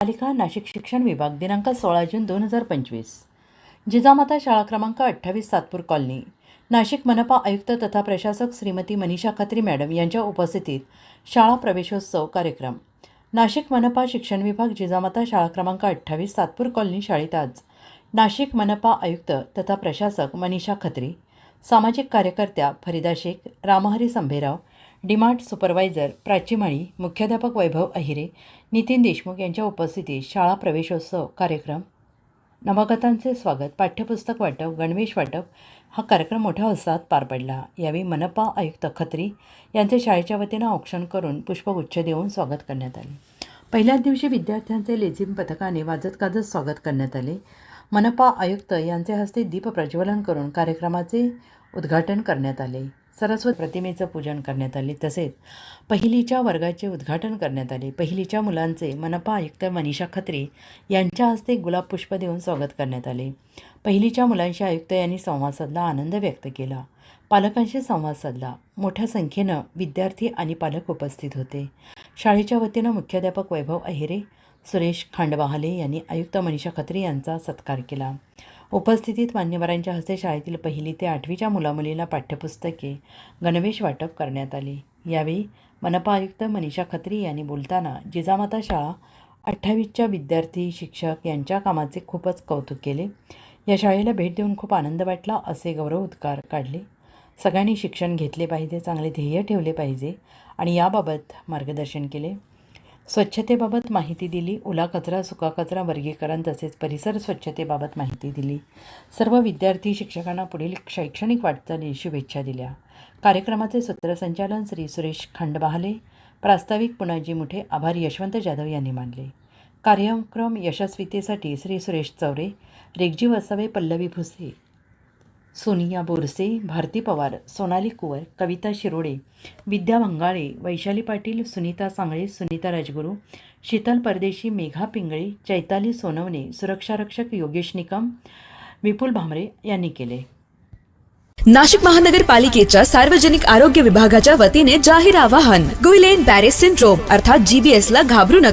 पालिका नाशिक शिक्षण विभाग दिनांक सोळा जून दोन हजार पंचवीस. जिजामाता शाळा क्रमांक अठ्ठावीस सातपूर कॉलनी. नाशिक मनपा आयुक्त तथा प्रशासक श्रीमती मनीषा खत्री मॅडम यांच्या उपस्थितीत शाळा प्रवेशोत्सव कार्यक्रम. नाशिक मनपा शिक्षण विभाग जिजामाता शाळा क्रमांक अठ्ठावीस सातपूर कॉलनी शाळेत आज नाशिक मनपा आयुक्त तथा प्रशासक मनीषा खत्री सामाजिक कार्यकर्त्या फरिदा शेख रामहरी संभेराव डीमार्ट सुपरवायझर प्राची माळी मुख्याध्यापक वैभव अहिरे नितीन देशमुख यांच्या उपस्थितीत शाळा प्रवेशोत्सव कार्यक्रम. नवागतांचे स्वागत. पाठ्यपुस्तक वाटप गणवेश वाटप हा कार्यक्रम मोठ्या उत्साहात पार पडला. यावेळी मनपा आयुक्त खत्री यांचे शाळेच्या वतीनं औक्षण करून पुष्पगुच्छ देऊन स्वागत करण्यात आले. पहिल्याच दिवशी विद्यार्थ्यांचे लेझिम पथकाने वाजत गाजत स्वागत करण्यात आले. मनपा आयुक्त यांचे हस्ते दीप प्रज्वलन करून कार्यक्रमाचे उद्घाटन करण्यात आले. सरस्वती प्रतिमेचं पूजन करण्यात आले. तसेच पहिलीच्या वर्गाचे उद्घाटन करण्यात आले. पहिलीच्या मुलांचे मनपा आयुक्त मनीषा खत्री यांच्या हस्ते गुलाब पुष्प देऊन स्वागत करण्यात आले. पहिलीच्या मुलांशी आयुक्त यांनी संवाद साधला आनंद व्यक्त केला. पालकांशी संवाद साधला. मोठ्या संख्येनं विद्यार्थी आणि पालक उपस्थित होते. शाळेच्या वतीनं मुख्याध्यापक वैभव अहिरे सुरेश खांडवाहले यांनी आयुक्त मनीषा खत्री यांचा सत्कार केला. उपस्थितीत मान्यवरांच्या हस्ते शाळेतील पहिली ते आठवीच्या मुलामुलीला पाठ्यपुस्तके गणवेश वाटप करण्यात आले. यावेळी मनपा आयुक्त मनीषा खत्री यांनी बोलताना जिजामाता शाळा अठ्ठावीसच्या विद्यार्थी शिक्षक यांच्या कामाचे खूपच कौतुक केले. या शाळेला भेट देऊन खूप आनंद वाटला असे गौरव उद्गार काढले. सगळ्यांनी शिक्षण घेतले पाहिजे चांगले ध्येय ठेवले पाहिजे आणि याबाबत मार्गदर्शन केले. स्वच्छतेबाबत माहिती दिली. ओला कचरा सुका कचरा वर्गीकरण तसेच परिसर स्वच्छतेबाबत माहिती दिली. सर्व विद्यार्थी शिक्षकांना पुढील शैक्षणिक वाटचाली शुभेच्छा दिल्या. कार्यक्रमाचे सूत्रसंचालन श्री सुरेश खंडबहाले. प्रास्ताविक पुनाजी मुठे आभार यशवंत जाधव यांनी मानले. कार्यक्रम यशस्वीतेसाठी श्री सुरेश चौरे रेगजी वसावे पल्लवी भुसे सोनिया बोरसे भारती पवार सोनाली कुवर कविता शिरोडे विद्या भंगाळे वैशाली पाटील सुनीता सांगळे सुनीता राजगुरू शीतल परदेशी मेघा पिंगळे चैताली सोनवणे सुरक्षारक्षक योगेश निकम विपुल भामरे यांनी केले. नाशिक महानगरपालिकेच्या सार्वजनिक आरोग्य विभागाच्या वतीने जाहीर आवाहन गुइलेन पॅरिस सिंड्रोम अर्थात जीबीएस ला घाबरू नका.